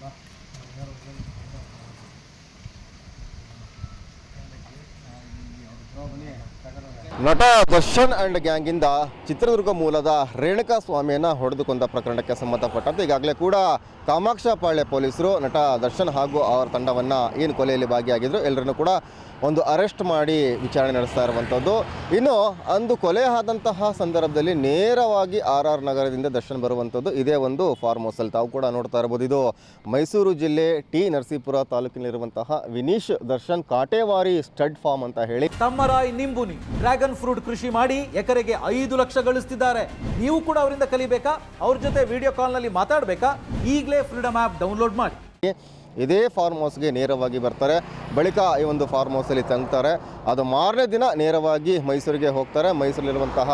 ka. Meron ನಟ Darshan and ಗ್ಯಾಂಗಿಂದ Chitradurga ಮೂಲದ ರೇಣುಕಾ ಸ್ವಾಮಿಯನ್ನ ಹೊಡೆದುಕೊಂಡ ಪ್ರಕರಣಕ್ಕೆ ಸಂಬಂಧಪಟ್ಟಂತೆ ಈಗಾಗಲೇ ಕೂಡ ಕಾಮಾಕ್ಷಪಾಳ್ಯ ಪೊಲೀಸರು ನಟ ದರ್ಶನ್ ಹಾಗೂ ಅವರ ತಂಡವನ್ನ ಏನು ಕೊಲೆಯಲ್ಲಿ ಭಾಗಿಯಾಗಿದ್ರು ಎಲ್ಲರನ್ನು ಕೂಡ ಒಂದು ಅರೆಸ್ಟ್ ಮಾಡಿ ವಿಚಾರಣೆ ನಡೆಸ್ತಾ ಇರುವಂಥದ್ದು ಇನ್ನು ಅಂದು ಕೊಲೆ ಆದಂತಹ ಸಂದರ್ಭದಲ್ಲಿ ನೇರವಾಗಿ ಆರ್ ಆರ್ ನಗರದಿಂದ ದರ್ಶನ್ ಬರುವಂಥದ್ದು ಇದೇ ಒಂದು ಫಾರ್ಮ್ ಹೌಸಲ್ಲಿ ತಾವು ಕೂಡ ನೋಡ್ತಾ ಇರ್ಬೋದು ಇದು ಮೈಸೂರು ಜಿಲ್ಲೆ ಟಿ ನರಸೀಪುರ ತಾಲೂಕಿನಲ್ಲಿರುವಂತಹ ವಿನೀಶ್ ದರ್ಶನ್ ಕಾಟೇವಾರಿ ಸ್ಟಡ್ ಫಾರ್ಮ್ ಅಂತ ಹೇಳಿ. ತಮ್ಮರಾಯ್ ನಿಂಬುನಿ, ಡ್ರ್ಯಾಗನ್ ಫ್ರೂಟ್ ಕೃಷಿ ಮಾಡಿ ಎಕರೆಗೆ ಐದು ಲಕ್ಷ ಗಳಿಸ್ತಿದ್ದಾರೆ. ನೀವು ಕೂಡ ಅವರಿಂದ ಕಲಿಬೇಕಾ? ಅವ್ರ ಜೊತೆ ವಿಡಿಯೋ ಕಾಲ್ನಲ್ಲಿ ಮಾತಾಡಬೇಕಾ? ಈಗಲೇ ಫ್ರೀಡಮ್ ಆ್ಯಪ್ ಡೌನ್ಲೋಡ್ ಮಾಡಿ. ಇದೇ ಫಾರ್ಮ್ ಹೌಸ್ಗೆ ನೇರವಾಗಿ ಬರ್ತಾರೆ. ಬಳಿಕ ಈ ಒಂದು ಫಾರ್ಮ್ ಹೌಸಲ್ಲಿ ತಂಗ್ತಾರೆ. ಅದು ಮಾರನೇ ದಿನ ನೇರವಾಗಿ ಮೈಸೂರಿಗೆ ಹೋಗ್ತಾರೆ. ಮೈಸೂರಲ್ಲಿರುವಂತಹ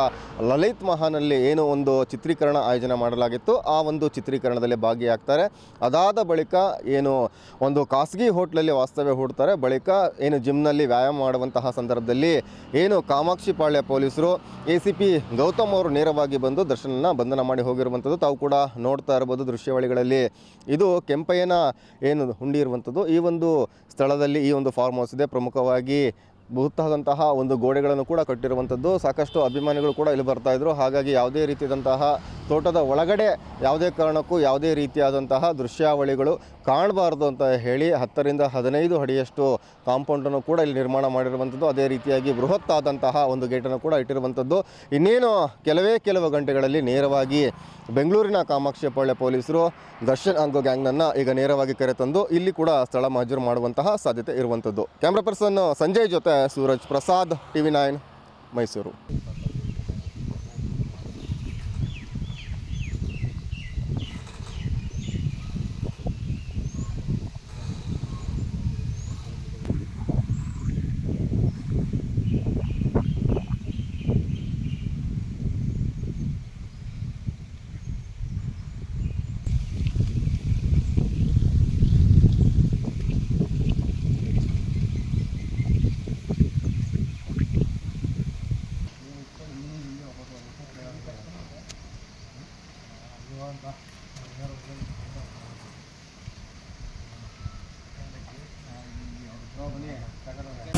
ಲಲಿತ್ ಮಹಾನಲ್ಲಿ ಏನು ಒಂದು ಚಿತ್ರೀಕರಣ ಆಯೋಜನೆ ಮಾಡಲಾಗಿತ್ತು. ಆ ಒಂದು ಚಿತ್ರೀಕರಣದಲ್ಲಿ ಭಾಗಿಯಾಗ್ತಾರೆ. ಅದಾದ ಬಳಿಕ ಏನು ಒಂದು ಖಾಸಗಿ ಹೋಟ್ಲಲ್ಲಿ ವಾಸ್ತವ್ಯ ಹೂಡ್ತಾರೆ. ಬಳಿಕ ಏನು ಜಿಮ್ನಲ್ಲಿ ವ್ಯಾಯಾಮ ಮಾಡುವಂತಹ ಸಂದರ್ಭದಲ್ಲಿ ಏನು ಕಾಮಾಕ್ಷಿ ಪಾಳ್ಯ ಪೊಲೀಸರು ಎ ಸಿ ಪಿ ಗೌತಮ್ ಅವರು ನೇರವಾಗಿ ಬಂದು ದರ್ಶನನ ಬಂಧನ ಮಾಡಿ ಹೋಗಿರುವಂಥದ್ದು ತಾವು ಕೂಡ ನೋಡ್ತಾ ಇರ್ಬೋದು ದೃಶ್ಯಾವಳಿಗಳಲ್ಲಿ. ಇದು ಕೆಂಪಯ್ಯನ ಏನು ಹುಂಡಿ ಇರುವಂಥದ್ದು. ಈ ಒಂದು ಸ್ಥಳದಲ್ಲಿ ಈ ಒಂದು ಫಾರ್ಮ್ ಹೌಸ್ ಇದೆ. ಪ್ರಮುಖವಾಗಿ ಬೃಹತ್ತಾದಂತಹ ಒಂದು ಗೋಡೆಗಳನ್ನು ಕೂಡ ಕಟ್ಟಿರುವಂಥದ್ದು. ಸಾಕಷ್ಟು ಅಭಿಮಾನಿಗಳು ಕೂಡ ಇಲ್ಲಿ ಬರ್ತಾ ಇದ್ರು. ಹಾಗಾಗಿ ಯಾವುದೇ ರೀತಿಯಾದಂತಹ ತೋಟದ ಒಳಗಡೆ ಯಾವುದೇ ಕಾರಣಕ್ಕೂ ಯಾವುದೇ ರೀತಿಯಾದಂತಹ ದೃಶ್ಯಾವಳಿಗಳು ಕಾಣಬಾರ್ದು ಅಂತ ಹೇಳಿ ಹತ್ತರಿಂದ ಹದಿನೈದು ಅಡಿಯಷ್ಟು ಕಾಂಪೌಂಡನ್ನು ಕೂಡ ಇಲ್ಲಿ ನಿರ್ಮಾಣ ಮಾಡಿರುವಂಥದ್ದು ಅದೇ ರೀತಿಯಾಗಿ ಬೃಹತ್ತಾದಂತಹ ಒಂದು ಗೇಟನ್ನು ಕೂಡ ಇಟ್ಟಿರುವಂಥದ್ದು ಇನ್ನೇನು ಕೆಲವೇ ಕೆಲವು ಗಂಟೆಗಳಲ್ಲಿ ನೇರವಾಗಿ ಬೆಂಗಳೂರಿನ ಕಾಮಾಕ್ಷಿಪಾಳ್ಯ ಪೊಲೀಸರು ದರ್ಶನ್ ಅಂಗೋ ಗ್ಯಾಂಗ್ನನ್ನು ಈಗ ನೇರವಾಗಿ ಕರೆತಂದು ಇಲ್ಲಿ ಕೂಡ ಸ್ಥಳ ಮಾಜೂರು ಮಾಡುವಂತಹ ಸಾಧ್ಯತೆ ಇರುವಂಥದ್ದು ಕ್ಯಾಮ್ರಾ ಪರ್ಸನ್ ಸಂಜಯ್ ಜೊತೆ ಸೂರಜ್ ಪ್ರಸಾದ್ ಟಿ ವಿ ಮೈಸೂರು ಭಗವಂತ ತಗೊಂಡು